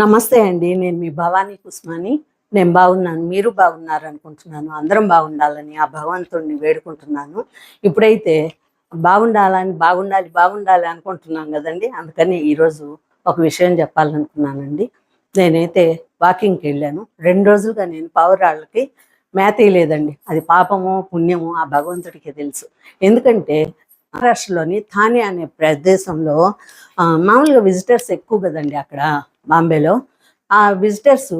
నమస్తే అండి నేను మీ భవానీ కుస్మాని. నేను బాగున్నాను మీరు బాగున్నారు అనుకుంటున్నాను. అందరం బాగుండాలని ఆ భగవంతుడిని వేడుకుంటున్నాను. ఇప్పుడైతే బాగుండాలని బాగుండాలి బాగుండాలి అనుకుంటున్నాం కదండి. అందుకని ఈరోజు ఒక విషయం చెప్పాలనుకున్నానండి. నేనైతే వాకింగ్కి వెళ్ళాను. రెండు రోజులుగా నేను పావురాళ్ళకి మేత లేదండి. అది పాపమో పుణ్యమో ఆ భగవంతుడికి తెలుసు. ఎందుకంటే మహారాష్ట్రలోని థానే అనే ప్రదేశంలో మామూలుగా విజిటర్స్ ఎక్కువ కదండి అక్కడ. బాంబేలో ఆ విజిటర్స్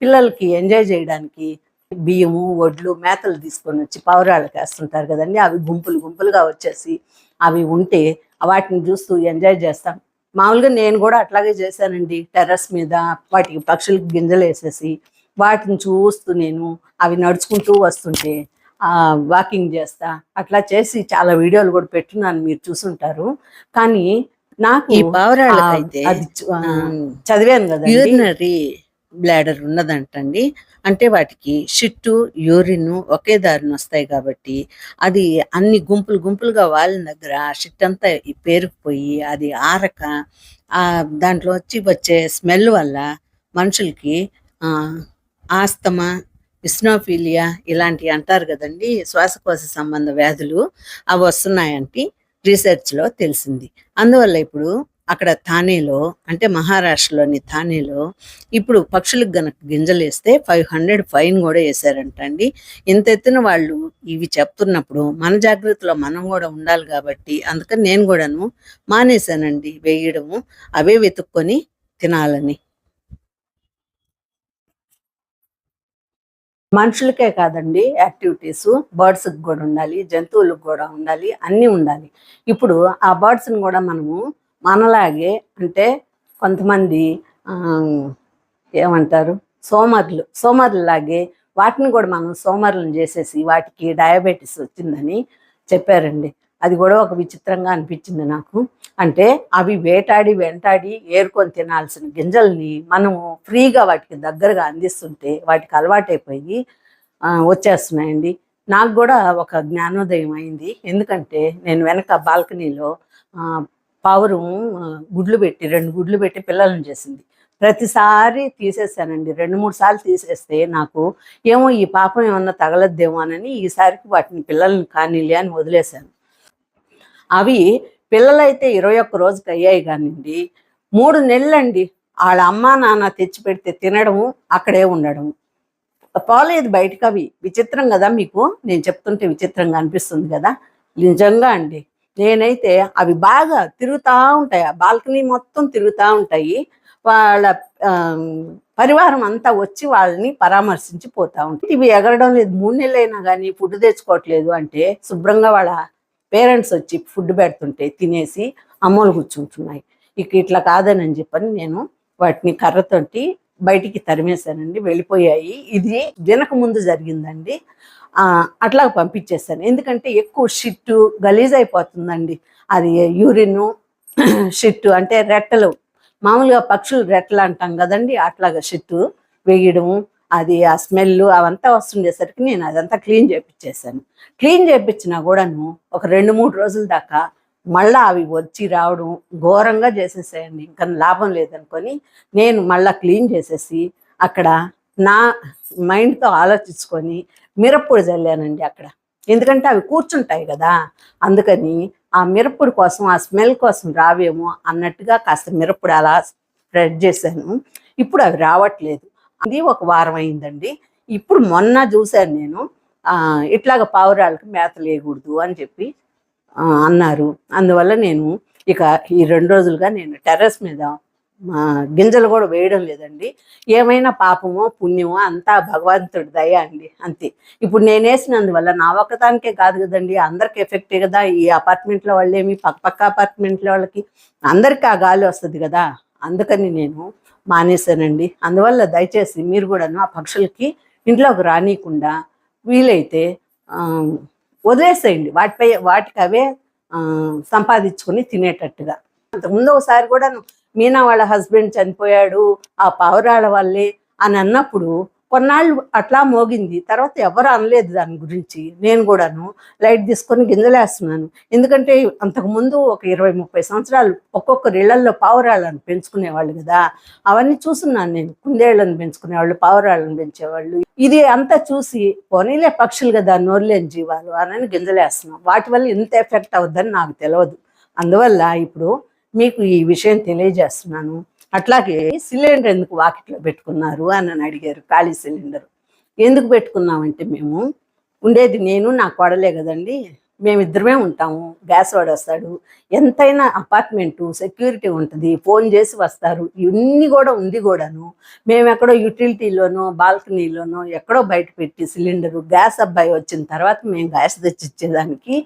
పిల్లలకి ఎంజాయ్ చేయడానికి బియ్యము వడ్లు మేతలు తీసుకొని వచ్చి పావురాళ్ళకి వేస్తుంటారు కదండి. అవి గుంపులు గుంపులుగా వచ్చేసి అవి ఉంటే వాటిని చూస్తూ ఎంజాయ్ చేస్తాం. మామూలుగా నేను కూడా అట్లాగే చేశానండి. టెర్రస్ మీద వాటికి పక్షులకి గింజలు వేసేసి వాటిని చూస్తూ నేను అవి నడుచుకుంటూ వస్తుంటే వాకింగ్ చేస్తా అట్లా చేసి చాలా వీడియోలు కూడా పెట్టున్నాను. మీరు చూసుంటారు. కానీ నాకు ఈ పావురాళ్ళకైతే అది చదివాను కదా యూరినరీ బ్లాడర్ ఉన్నదంటండి. అంటే వాటికి షిట్టు యూరిన్ ఒకే దారిని వస్తాయి కాబట్టి అది అన్ని గుంపులు గుంపులుగా వాళ్ళ దగ్గర షిట్ అంతా పేరుకుపోయి అది ఆరక ఆ దాంట్లో వచ్చి వచ్చే స్మెల్ వల్ల మనుషులకి ఆస్తమా ఇస్నోఫీలియా ఇలాంటివి అంటారు కదండి. శ్వాసకోశ సంబంధ వ్యాధులు అవి వస్తున్నాయంటే. రీసెర్చ్లో తెలిసింది. అందువల్ల ఇప్పుడు అక్కడ థానేలో అంటే మహారాష్ట్రలోని థానేలో ఇప్పుడు పక్షులకు గనక గింజలు వేస్తే ఫైవ్ హండ్రెడ్ ఫైన్ కూడా వేశారంట అండి. ఇంత ఎత్తున వాళ్ళు ఇవి చెప్తున్నప్పుడు మన జాగ్రత్తలో మనం కూడా ఉండాలి కాబట్టి అందుకని నేను కూడాను మానేశానండి వేయడము. అవే వెతుక్కొని తినాలని. మనుషులకే కాదండి యాక్టివిటీస్. బర్డ్స్కి కూడా ఉండాలి జంతువులకు కూడా ఉండాలి అన్నీ ఉండాలి. ఇప్పుడు ఆ బర్డ్స్ని కూడా మనము మనలాగే అంటే కొంతమంది ఏమంటారు? సోమర్లు సోమర్లలాగే వాటిని కూడా మనం సోమర్లను చేసేసి వాటికి డయాబెటీస్ వచ్చిందని చెప్పారండి. అది కూడా ఒక విచిత్రంగా అనిపించింది నాకు. అంటే అవి వేటాడి వెంటాడి ఏరుకొని తినాల్సిన గింజల్ని మనము ఫ్రీగా వాటికి దగ్గరగా అందిస్తుంటే వాటికి అలవాటైపోయి వచ్చేస్తున్నాయండి. నాకు కూడా ఒక జ్ఞానోదయం అయింది. ఎందుకంటే నేను వెనక బాల్కనీలో ఆ, పావురం గుడ్లు పెట్టి రెండు గుడ్లు పెట్టి పిల్లలను చేసింది. ప్రతిసారి తీసేసానండి. రెండు మూడు సార్లు తీసేస్తే నాకు ఏమో ఈ పాపం ఏమన్నా తగలద్దేమోనని ఈసారికి వాటిని పిల్లల్ని కానీలే అని వదిలేశాను. అవి పిల్లలైతే ఇరవై ఒక్క రోజుకి అయ్యాయి కానివ్వండి. మూడు నెలలండి వాళ్ళ అమ్మ నాన్న తెచ్చి పెడితే తినడము అక్కడే ఉండడం. పోలేదు బయటకు అవి. విచిత్రం కదా మీకు? నేను చెప్తుంటే విచిత్రంగా అనిపిస్తుంది కదా? నిజంగా అండి. నేనైతే అవి బాగా తిరుగుతూ ఉంటాయి. ఆ బాల్కనీ మొత్తం తిరుగుతూ ఉంటాయి. వాళ్ళ ఆ, పరివారం అంతా వచ్చి వాళ్ళని పరామర్శించి పోతా ఉంటాయి. ఇవి ఎగరడం లేదు. మూడు నెలలైనా కానీ ఫుడ్ తెచ్చుకోవట్లేదు అంటే శుభ్రంగా వాళ్ళ పేరెంట్స్ వచ్చి ఫుడ్ పెడుతుంటే తినేసి అమ్మలు కూర్చుంటున్నాయి. ఇక ఇట్లా కాదని చెప్పని నేను వాటిని కర్రతోటి బయటికి తరిమేశానండి వెళ్ళిపోయాయి. ఇది వెనక ముందు జరిగిందండి. అట్లా పంపించేస్తాను ఎందుకంటే ఎక్కువ షిట్టు గలీజ్ అయిపోతుందండి. అది యూరిన్ షిట్టు అంటే రెట్టలు. మామూలుగా పక్షులు రెట్టలు అంటాం కదండి అట్లాగా షిట్టు వేయడము అది ఆ స్మెల్ అవంతా వస్తుండేసరికి నేను అదంతా క్లీన్ చేపించేసాను క్లీన్ చేపించినా కూడాను ఒక రెండు మూడు రోజుల దాకా మళ్ళా అవి వచ్చి రావడం ఘోరంగా చేసేసేయండి. ఇంకా లాభం లేదనుకొని నేను మళ్ళా క్లీన్ చేసేసి అక్కడ నా మైండ్తో ఆలోచించుకొని మిరప్పొడి చల్లానండి అక్కడ. ఎందుకంటే అవి కూర్చుంటాయి కదా అందుకని ఆ మిరప్పొడి కోసం ఆ స్మెల్ కోసం రావేమో అన్నట్టుగా కాస్త మిరప్పొడి అలా స్ప్రెడ్ చేశాను. ఇప్పుడు అవి రావట్లేదు. ఇది ఒక వారం అయిందండి. ఇప్పుడు మొన్న చూశాను నేను. ఇట్లాగ పావురాళ్ళకి మేత వేయకూడదు అని చెప్పి అన్నారు. అందువల్ల నేను ఇక ఈ రెండు రోజులుగా నేను టెర్రస్ మీద గింజలు కూడా వేయడం లేదండి. ఏమైనా పాపమో పుణ్యమో అంతా భగవంతుడి దయ అండి అంతే. ఇప్పుడు నేను వేసినందువల్ల నా ఒక్కదానికే కాదు కదండి అందరికి ఎఫెక్టే కదా. ఈ అపార్ట్మెంట్లో వాళ్ళేమి పక్క పక్క అపార్ట్మెంట్లో వాళ్ళకి అందరికీ ఆ గాలి వస్తుంది కదా. అందుకని నేను మానేశానండి. అందువల్ల దయచేసి మీరు కూడాను ఆ పక్షులకి ఇంట్లోకి రానియకుండా వీలైతే వదిలేసేయండి. వాటిపై వాటికి అవే సంపాదించుకొని తినేటట్టుగా. అంతకుముందు ఒకసారి కూడా మీనా వాళ్ళ హస్బెండ్ చనిపోయాడు ఆ పావురాళ్ళ వల్లే అని అన్నప్పుడు కొన్నాళ్ళు అట్లా మోగింది. తర్వాత ఎవరు అనలేదు దాని గురించి. నేను కూడాను లైట్ తీసుకొని గింజలేస్తున్నాను. ఎందుకంటే అంతకుముందు ఒక ఇరవై ముప్పై సంవత్సరాలు ఒక్కొక్కరి ఇళ్ళల్లో పావురాళ్ళను పెంచుకునేవాళ్ళు కదా. అవన్నీ చూస్తున్నాను నేను. కుందేళ్ళను పెంచుకునేవాళ్ళు పావురాళ్ళను పెంచేవాళ్ళు. ఇది అంతా చూసి పోనీలే పక్షులు కదా నోరులేని జీవాలు అని గింజలేస్తున్నాం. వాటి వల్ల ఇంత ఎఫెక్ట్ అవుద్దని నాకు తెలియదు అందువల్ల ఇప్పుడు మీకు ఈ విషయం తెలియజేస్తున్నాను. అట్లాగే సిలిండర్ ఎందుకు వాకిట్లో పెట్టుకున్నారు అని నన్ను అడిగారు ఖాళీ సిలిండర్. ఎందుకు పెట్టుకున్నామంటే మేము ఉండేది నేను నా కోడలే కదండి. మేమిద్దరమే ఉంటాము. గ్యాస్ వాడు వస్తాడు. ఎంతైనా అపార్ట్మెంటు సెక్యూరిటీ ఉంటుంది. ఫోన్ చేసి వస్తారు. ఇవన్నీ కూడా ఉంది కూడాను. మేము ఎక్కడో యూటిలిటీలోనో బాల్కనీలోనో ఎక్కడో బయట పెట్టి సిలిండరు గ్యాస్ అబ్బాయి వచ్చిన తర్వాత మేము గ్యాస్ తెచ్చి ఇచ్చేదానికి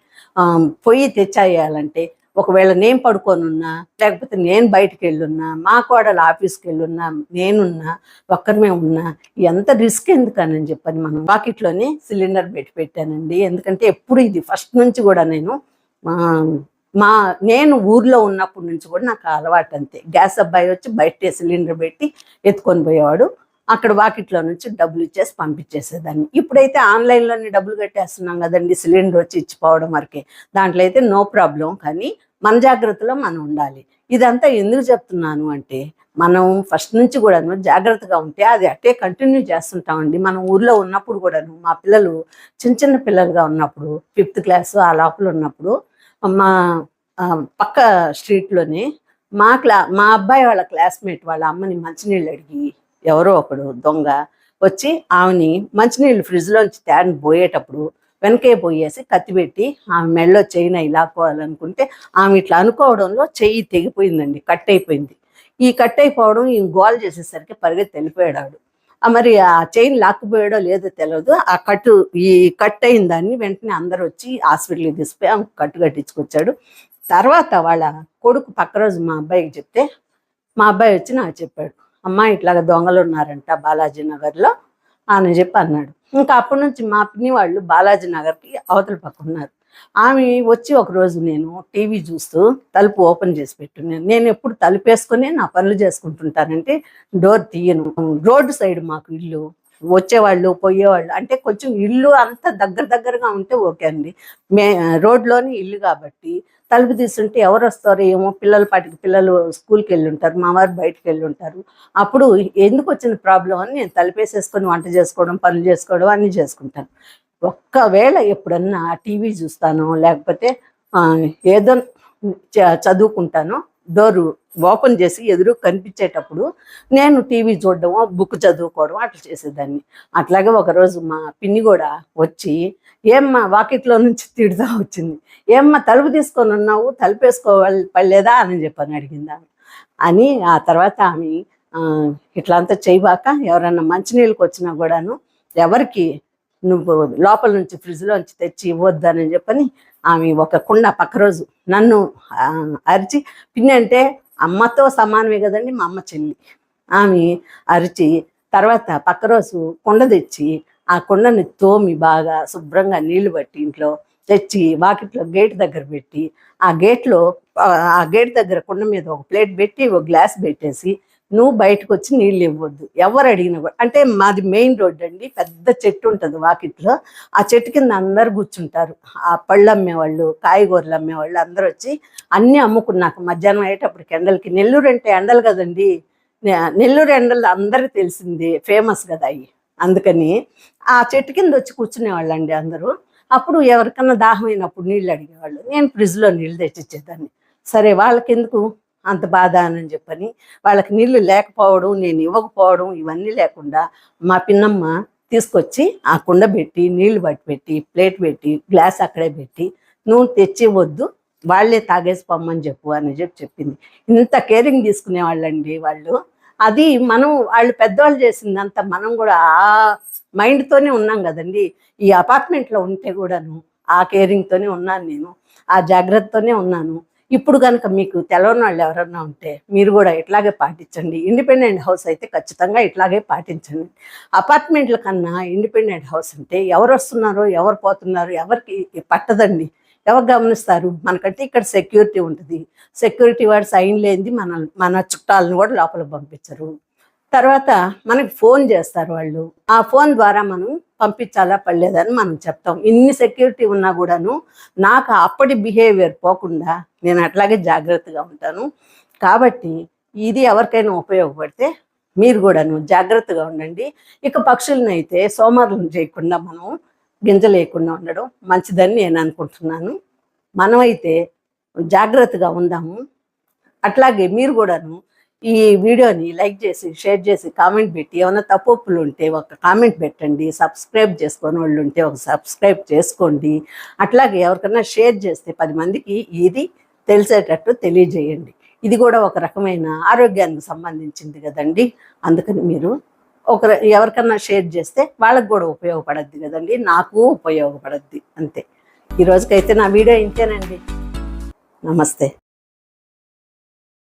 పొయ్యి తెచ్చాయాలంటే ఒకవేళ నేను పడుకోనున్నా లేకపోతే నేను బయటకు వెళ్ళున్నా మా కోడలు ఆఫీస్కి వెళ్ళున్నా నేనున్నా ఒక్కరిమే ఉన్నా ఎంత రిస్క్ ఎందుకని చెప్పని మనం పాకెట్లోనే సిలిండర్ పెట్టి పెట్టానండి. ఎందుకంటే ఎప్పుడు ఇది ఫస్ట్ నుంచి కూడా నేను మా నేను ఊర్లో ఉన్నప్పటి నుంచి కూడా నాకు అలవాటు అంతే. గ్యాస్ అబ్బాయి వచ్చి బయట సిలిండర్ పెట్టి ఎత్తుకొని పోయేవాడు. అక్కడ వాకిట్లో నుంచి డబ్బులు ఇచ్చేసి పంపించేసేదాన్ని. ఇప్పుడైతే ఆన్లైన్లోనే డబ్బులు కట్టేస్తున్నాం కదండి సిలిండర్ వచ్చి ఇచ్చిపోవడం వరకే. దాంట్లో అయితే నో ప్రాబ్లం కానీ మన జాగ్రత్తలో మనం ఉండాలి. ఇదంతా ఎందుకు చెప్తున్నాను అంటే మనం ఫస్ట్ నుంచి కూడాను జాగ్రత్తగా ఉంటే అది అట్టే కంటిన్యూ చేస్తుంటామండి. మనం ఊర్లో ఉన్నప్పుడు కూడాను మా పిల్లలు చిన్న చిన్న పిల్లలుగా ఉన్నప్పుడు ఫిఫ్త్ క్లాస్ ఆ లోపల ఉన్నప్పుడు మా పక్క స్ట్రీట్లోనే మా క్లా మా అబ్బాయి వాళ్ళ క్లాస్మేట్ వాళ్ళ అమ్మని మంచినీళ్ళు అడిగి ఎవరో ఒకడు దొంగ వచ్చి ఆమెని మంచినీళ్ళు ఫ్రిడ్జ్లోంచి తేని పోయేటప్పుడు వెనకే పోయేసి కత్తి పెట్టి ఆమె మెళ్ళో చెయ్యిన ఇలాకోవాలనుకుంటే ఆమె ఇట్లా అనుకోవడంలో చెయ్యి తెగిపోయిందండి కట్ అయిపోయింది ఈ కట్ అయిపోవడం ఈ గోల్ చేసేసరికి పరిగెత్తి వెళ్ళిపోయాడు ఆ మరి ఆ చైన్ లాక్కుపోయాడో లేదో తెలియదు ఆ కట్టు ఈ కట్ అయిన దాన్ని వెంటనే అందరు వచ్చి హాస్పిటల్కి తీసిపోయి ఆమె కట్టు కట్టించుకొచ్చాడు. తర్వాత వాళ్ళ కొడుకు పక్క రోజు మా అబ్బాయికి చెప్తే మా అబ్బాయి వచ్చి నాకు చెప్పాడు. అమ్మ ఇట్లాగ దొంగలు ఉన్నారంట బాలాజీ నగర్లో అని చెప్పి అన్నాడు. ఇంకా అప్పటి నుంచి మా పిన్ని వాళ్ళు బాలాజీ నగర్కి అవతల పక్క ఉన్నారు. ఆమె వచ్చి ఒకరోజు నేను టీవీ చూస్తూ తలుపు ఓపెన్ చేసి పెట్టున్నాను నేను ఎప్పుడు తలుపు వేసుకొని నా పనులు చేసుకుంటుంటానంటే డోర్ తీయను. రోడ్డు సైడ్ మాకు ఇల్లు వచ్చేవాళ్ళు పోయేవాళ్ళు. అంటే కొంచెం ఇల్లు అంతా దగ్గర దగ్గరగా ఉంటే ఓకే అండి. మే రోడ్లోని ఇల్లు కాబట్టి తలుపు తీసుంటే ఎవరు వస్తారు ఏమో పిల్లల పాటికి పిల్లలు స్కూల్కి వెళ్ళి ఉంటారు మా వారు బయటకు వెళ్ళి ఉంటారు అప్పుడు ఎందుకు వచ్చిన ప్రాబ్లం అని నేను తలుపేసేసుకొని వంట చేసుకోవడం పనులు చేసుకోవడం అన్నీ చేసుకుంటాను. ఒక్కవేళ ఎప్పుడన్నా టీవీ చూస్తాను లేకపోతే ఆ, ఏదో చ- చదువుకుంటాను డోరు ఓపెన్ చేసి ఎదురు కనిపించేటప్పుడు నేను టీవీ చూడడం బుక్ చదువుకోవడం అట్లా చేసేదాన్ని. అట్లాగే ఒకరోజు మా పిన్ని కూడా వచ్చి ఏమ్మా వాకిట్లో నుంచి తిడుతూ వచ్చింది. ఏమ్మా తలుపు తీసుకొని ఉన్నావు తలుపు వేసుకోవాలి పడలేదా అని చెప్పని అడిగింది అని ఆ తర్వాత ఆమె ఇట్లా అంతా చేయబాక ఎవరన్నా మంచినీళ్ళకి వచ్చినా కూడాను ఎవరికి నువ్వు లోపల నుంచి ఫ్రిడ్జ్లోంచి తెచ్చి ఇవ్వద్దని చెప్పని ఆమె ఒక కుండ పక్క రోజు నన్ను అరిచి పిన్ని అంటే అమ్మతో సమానమే కదండి మా అమ్మ చెల్లి. ఆమె అరిచి తర్వాత పక్క రోజు కుండ తెచ్చి ఆ కుండని తోమి బాగా శుభ్రంగా నీళ్ళు పట్టి ఇంట్లో తెచ్చి వాకిట్లో గేట్ దగ్గర పెట్టి ఆ గేట్లో ఆ గేట్ దగ్గర కుండ మీద ఒక ప్లేట్ పెట్టి ఒక గ్లాస్ పెట్టేసి నువ్వు బయటకు వచ్చి నీళ్ళు ఇవ్వద్దు. ఎవరు అడిగినా కూడా అంటే మాది మెయిన్ రోడ్ అండి పెద్ద చెట్టు ఉంటుంది వాకిట్లో. ఆ చెట్టు కింద అందరు కూర్చుంటారు. ఆ పళ్ళు అమ్మేవాళ్ళు కాయగూరలు అమ్మేవాళ్ళు అందరూ వచ్చి అన్నీ అమ్ముకున్నాక మధ్యాహ్నం అయ్యేటప్పటికి ఎండలకి నెల్లూరు అంటే ఎండలు కదండి. నెల్లూరు ఎండలు అందరికీ తెలిసింది ఫేమస్ కదా అవి. అందుకని ఆ చెట్టు కింద వచ్చి కూర్చునేవాళ్ళు అండి అందరూ. అప్పుడు ఎవరికన్నా దాహమైనప్పుడు నీళ్ళు అడిగేవాళ్ళు. నేను ఫ్రిడ్జ్లో నీళ్ళు తెచ్చిచ్చేదాన్ని. సరే వాళ్ళకి ఎందుకు అంత బాధ అని చెప్పని వాళ్ళకి నీళ్ళు లేకపోవడం నేను ఇవ్వకపోవడం ఇవన్నీ లేకుండా మా పిన్నమ్మ తీసుకొచ్చి ఆ కుండ పెట్టి నీళ్ళు పట్టి పెట్టి ప్లేట్ పెట్టి గ్లాస్ అక్కడే పెట్టి నువ్వు తెచ్చి వద్దు వాళ్ళే తాగేసి పొమ్మని చెప్పు అని చెప్పి చెప్పింది. ఇంత కేరింగ్ తీసుకునే వాళ్ళండి వాళ్ళు. అది మనం వాళ్ళు పెద్దవాళ్ళు చేసిందంతా మనం కూడా ఆ మైండ్తోనే ఉన్నాం కదండి. ఈ అపార్ట్మెంట్లో ఉంటే కూడాను ఆ కేరింగ్తోనే ఉన్నాను నేను ఆ జాగ్రత్తతోనే ఉన్నాను. ఇప్పుడు కనుక మీకు తెలవని వాళ్ళు ఎవరన్నా ఉంటే మీరు కూడా ఇట్లాగే పాటించండి. ఇండిపెండెంట్ హౌస్ అయితే ఖచ్చితంగా ఇట్లాగే పాటించండి. అపార్ట్మెంట్ల కన్నా ఇండిపెండెంట్ హౌస్ అంటే ఎవరు వస్తున్నారో ఎవరు పోతున్నారో ఎవరికి పట్టదండి. ఎవరు గమనిస్తారు? మనకంటే ఇక్కడ సెక్యూరిటీ ఉంటుంది. సెక్యూరిటీ వాడు సైన్ లేనిది మన మన చుట్టాలను కూడా లోపలికి పంపించరు. తర్వాత మనకి ఫోన్ చేస్తారు వాళ్ళు. ఆ ఫోన్ ద్వారా మనం పంపించాలా పడలేదని మనం చెప్తాం. ఇన్ని సెక్యూరిటీ ఉన్నా కూడాను నాకు అప్పటి బిహేవియర్ పోకుండా నేను అట్లాగే జాగ్రత్తగా ఉంటాను. కాబట్టి ఇది ఎవరికైనా ఉపయోగపడితే మీరు కూడాను జాగ్రత్తగా ఉండండి. ఇక పక్షులను అయితే సోమారులు చేయకుండా మనం గింజలేయకుండా ఉండడం మంచిదని నేను అనుకుంటున్నాను. మనమైతే జాగ్రత్తగా ఉందాము. అట్లాగే మీరు కూడాను ఈ వీడియోని లైక్ చేసి షేర్ చేసి కామెంట్ పెట్టి ఏమైనా తప్పులు ఉంటే ఒక కామెంట్ పెట్టండి. సబ్స్క్రైబ్ చేసుకొని వాళ్ళు ఉంటే ఒక సబ్స్క్రైబ్ చేసుకోండి. అట్లాగే ఎవరికైనా షేర్ చేస్తే పది మందికి ఇది తెలిసేటట్టు తెలియజేయండి. ఇది కూడా ఒక రకమైన ఆరోగ్యానికి సంబంధించింది కదండి. అందుకని మీరు ఒక ఎవరికన్నా షేర్ చేస్తే వాళ్ళకి కూడా ఉపయోగపడద్ది కదండి. నాకు ఉపయోగపడద్ది అంతే. ఈ రోజుకైతే నా వీడియో ఇంతేనండి. నమస్తే.